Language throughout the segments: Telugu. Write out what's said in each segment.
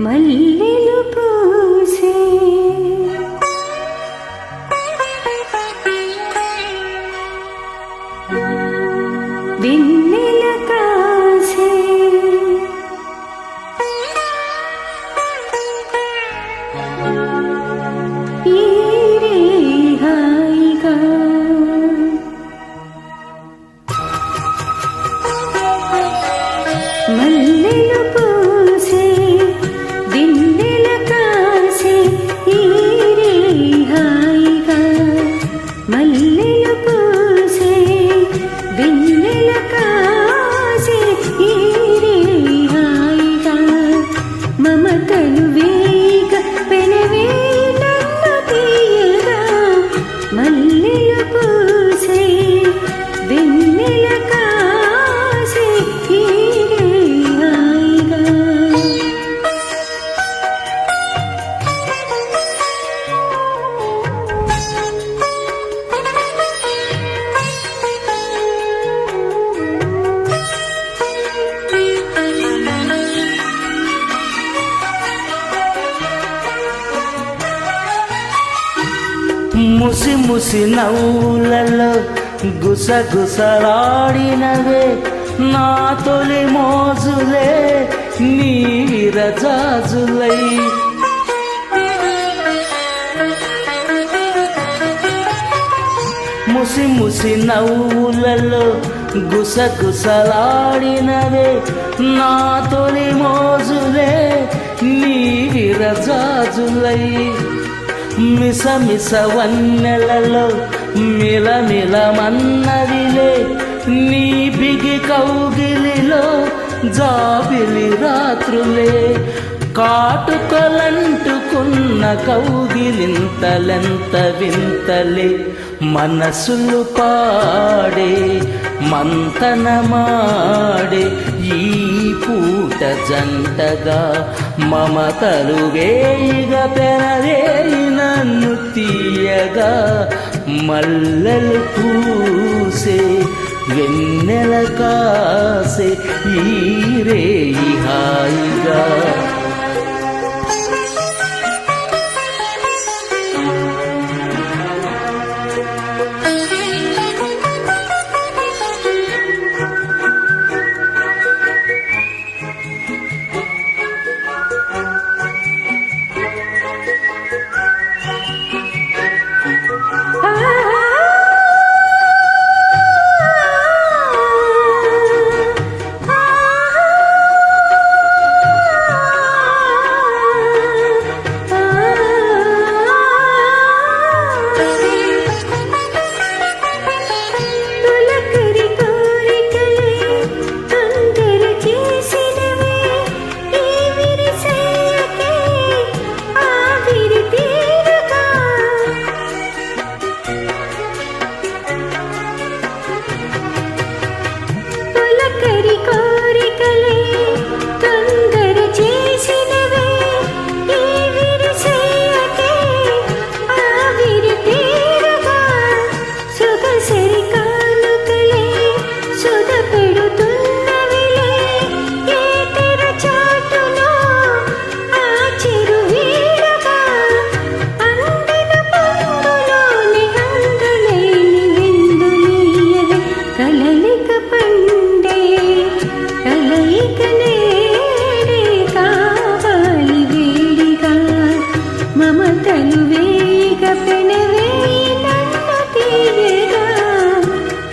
మల్లెలు పూసే. వెన్నెల కాసే. మల్లెలు ముసి ముసి నవ్వులలో గుసగుసలాడినవే నా తొలి మోజులే నీ విరజాజులై. ముసి ముసి నవ్వులలో గుసగుసలాడినవే నా తొలి మోజులే నీ విరజాజులై. మిస మిస వన్నెలలో మిల మిల మన్నదిలే నీ బిగి కౌగిలిలో జాబిలి రాత్రులే. కాటుకలంటుకున్న కౌగిలింతలెంత వింతలే మనసులు పాడే మంతనమాడే ఈ పూట జంటగా మమతలు వేయిగ పెనరే తీయగా మల్లెలు పూసే వెన్నెల కాసే ఈ రేయి హాయి.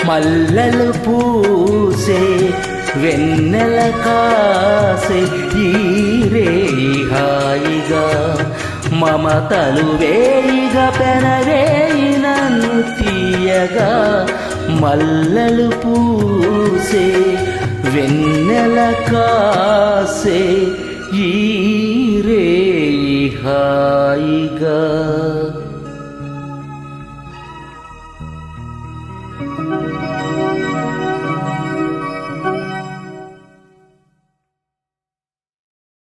మల్లలు పూసే వెన్నెల కాసే ఈరే హాయిగా మమతలు వేయిగా పెనవేయి తీయగా మల్లలు పూసే వెన్నెల కాసే ఈరే హాయిగా.